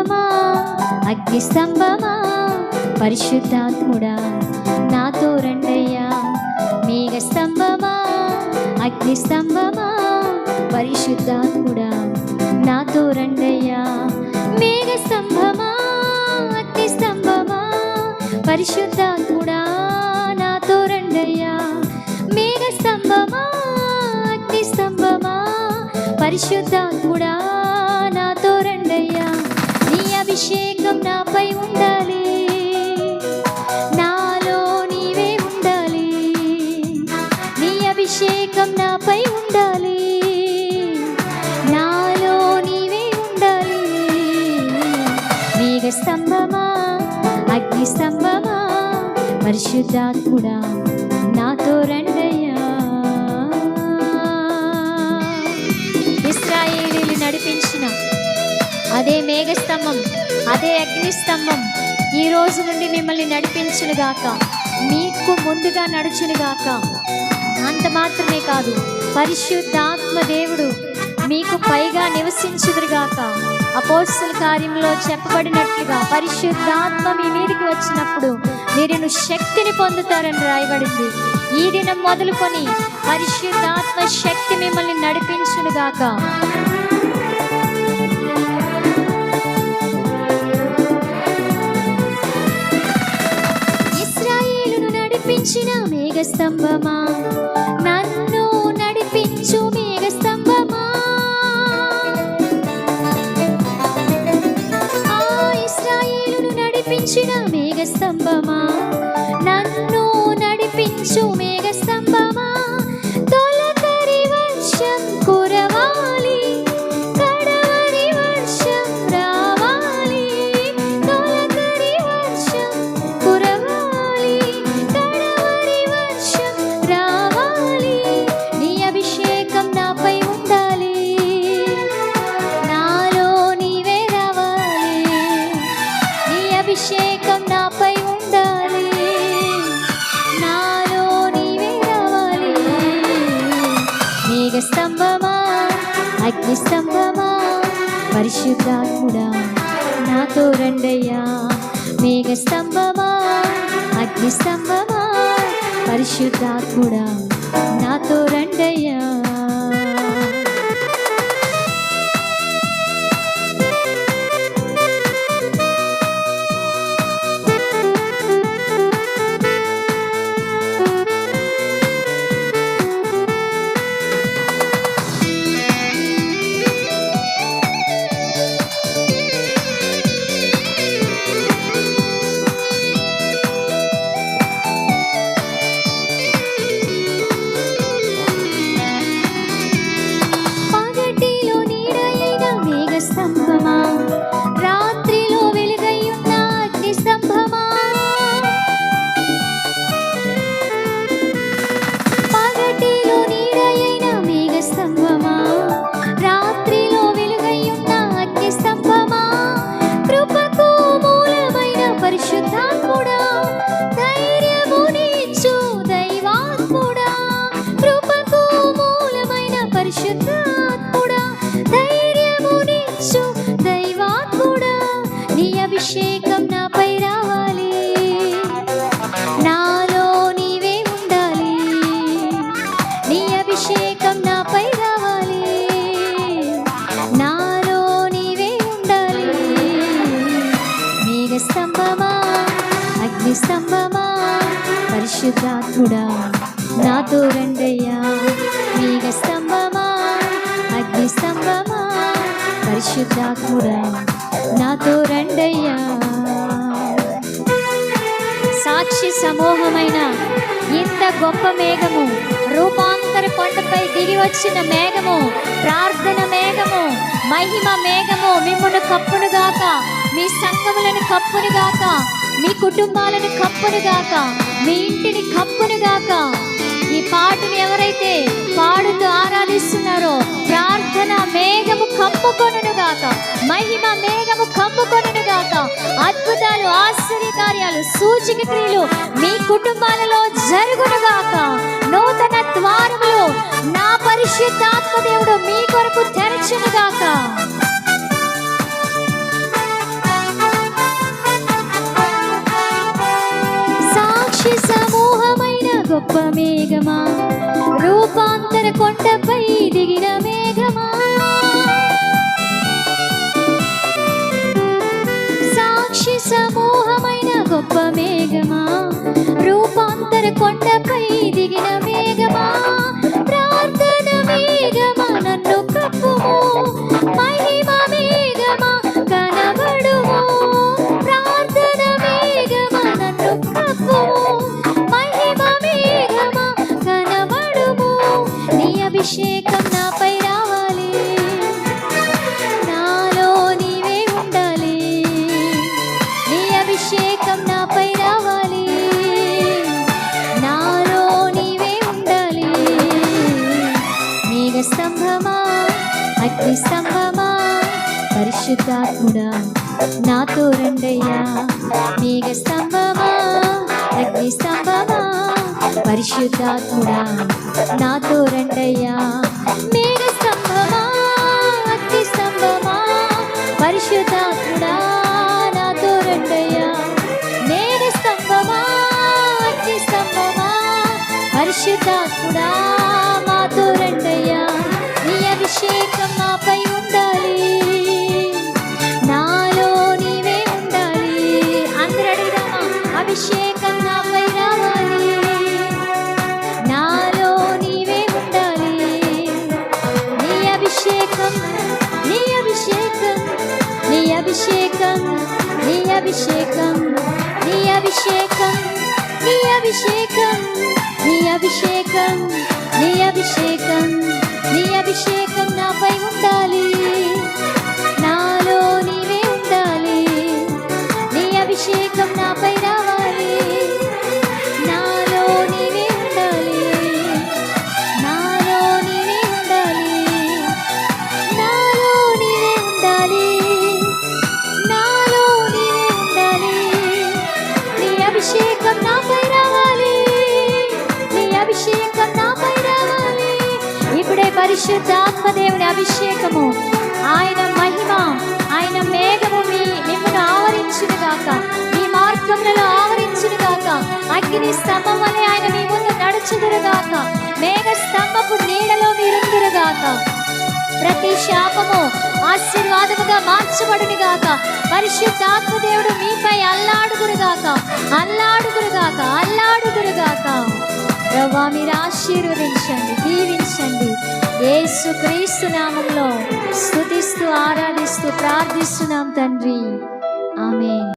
స్తంభమా అగ్ని స్తంభమా పరిశుద్ధాత్ముడా నాతో రండయ్యా. మేఘ స్తంభమా అగ్ని స్తంభమా పరిశుద్ధాత్ముడా నాతో రండయ్యా. మేఘ స్తంభమా అగ్ని స్తంభమా పరిశుద్ధాత్ముడా నాతో రండయ్యా. మేఘ స్తంభమా అగ్ని స్తంభమా పరిశుద్ధాత్ముడా అభిషేకం నాపై ఉండాలి. నాలో నీవే ఉండాలి. నీ అభిషేకం నాపై ఉండాలి. నాలో నీవే ఉండాలి. మేఘ స్తంభమా అగ్ని స్తంభమా పరిశుద్ధాత్ముడా నాతో రండయ్యా. ఇస్రాయేలీలు నడిపించిన అదే మేఘస్తంభం. అదే అగ్నిస్తంభం. ఈ రోజు నుండి మిమ్మల్ని నడిపించునుగాక. మీకు ముందుగా నడుచునుగాక. అంత మాత్రమే కాదు పరిశుద్ధాత్మ దేవుడు మీకు పైగా నివసించుదురుగాక. అపోస్తుల కార్యంలో చెప్పబడినట్లుగా పరిశుద్ధాత్మ మీ మీదకి వచ్చినప్పుడు మీరు శక్తిని పొందుతారని రాయబడింది. ఈ దినం మొదలుకొని పరిశుద్ధాత్మ శక్తి మిమ్మల్ని నడిపించునుగాక. నడిపించిన మేఘస్తంభమా? నన్ను నడిపించు మేఘస్తంభమా? ఆ ఇస్రాయేలును నడిపించిన మేఘస్తంభమా? నన్ను నడిపించు మేఘస్తంభమా? అగ్ని స్తంభమా పరిశుద్ధాత్ముడా నాతో రండయ్యా. మేఘ స్తంభమా అగ్ని స్తంభమా పరిశుద్ధాత్ముడా నాతో రండయ్యా. పరిశుద్ధాత్ముడా నాతో రండయ్యా. మేఘ స్తంభమా అగ్ని స్తంభమా పరిశుద్ధాత్ముడా నాతో రండయ్యా. సాక్షి సమూహమైన ఇంత గొప్ప మేఘము రూపాంతర కొండపై దిగి వచ్చిన మేఘము ప్రార్థన మేఘము మహిమ మేఘము మిమ్మల్ని కప్పునుగాక మీ సంఘములను కప్పునుగాక మీ కుటుంబాలను కప్పునుగాక మీ ఇంటిని కప్పునుగాక. ఈ పాటను ఎవరైతే పాడుతూ ఆరాధిస్తున్నారో ప్రార్థన మేఘము కమ్ముకొనును గాక మహిమ మేఘము కమ్ముకొనును గాక అద్భుతాలు ఆశ్చర్య కార్యాలు సూచిక క్రియలు మీ కుటుంబాలలో జరుగును గాక నూతన ద్వారములు నా పరిశుద్ధాత్మ దేవుడు మీ కొరకు తెరచును గొప్ప మేఘమా? రూపాంతర కొండపై దిగిన మేఘమా? సాక్షి సమూహమైన గొప్ప మేఘమా? రూపాంతర కొండపై దిగిన మేఘమా? అగ్ని స్తంభమా? పరిశుద్ధాత్ముడా నాతో రండయ్యా. మేఘ స్తంభమా? అగ్ని స్తంభమా? పరిశుద్ధాత్ముడా నాతో రండయ్యా. మేఘ స్తంభమా? అగ్ని స్తంభమా? పరిశుద్ధాత్ముడా నాతో రండయ్యా. మేఘ స్తంభమా? అగ్ని స్తంభమా? పరిశుద్ధాత్ముడా. అభిషేకం నీ అభిషేకం నీ అభిషేకం నీ అభిషేకం నీ అభిషేకం నీ అభిషేకం నాపై ఉండాలి. ఇప్పుడే పరిశుద్ధాత్మ దేవుని అభిషేకము. ఆయన మహిమ ఆయన మేఘము మీ మిమ్మల్ని ఆవరించును గాక మీ మార్గములలో ఆవరించును గాక అగ్ని స్తంభం వలె ఆయన మీ ముందు నడుచుదురు గాక మేఘ స్తంభపు నీడలో మీరుందురు గాక ప్రతి శాపము ఆశీర్వాదముగా మార్చబడును గాక పరిశుద్ధాత్మ దేవుడు మీపై అల్లాడుగురుగాక అల్లాడుగురు గాక ప్రభా మీరు ఆశీర్వదించండి దీవించండి. ఏసు క్రీస్తు నామంలో స్థుతిస్తూ ఆరాధిస్తూ ప్రార్థిస్తున్నాం తండ్రి. ఆమె